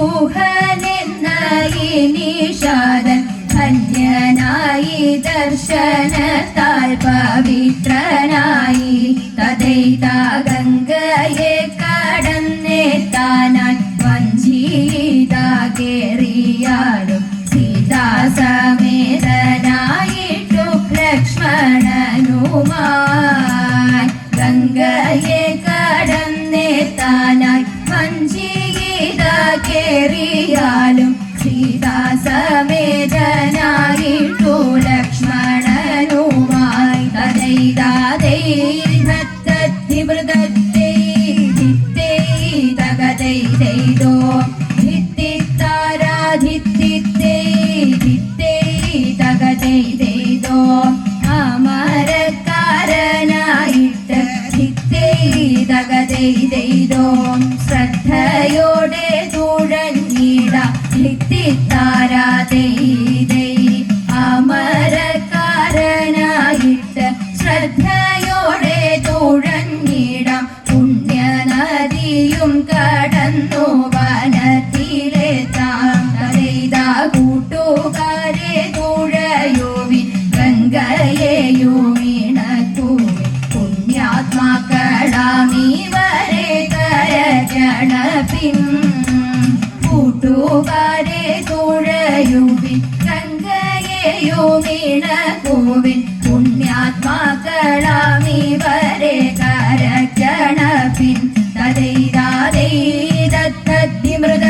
ഗുഹനെന്ന ഈ നിഷാദൻ ധന്യനായി ദർശനത്താൽ പവിത്രനായി. തഥൈതാ ഗംഗയെ കടന്നെത്താനായി വഞ്ചീതാ കേറിയാടും. സീതാസമേതനായിട്ടു ലക്ഷ്മണനുമായി ദൈതോ ധിത്തിത്താരാധിത്തിത്തൈ ധിത്തൈ തകതൈ ദൈതോ അമരക്കാരനായിട്ട് ധിത്തൈ തകതൈ ദൈതോ ശ്രദ്ധയോടെ തുഴഞ്ഞിട കൂട്ടുകാരെ തുഴയുവിൻ ഗംഗയെയുമിണക്കുവിൻ പുണ്യാത്മാക്കളാമീ വരെ കരജണപിൻ കൂട്ടുകാരെ ദത്തത്തിമൃതത്തൈ ധിത്തൈ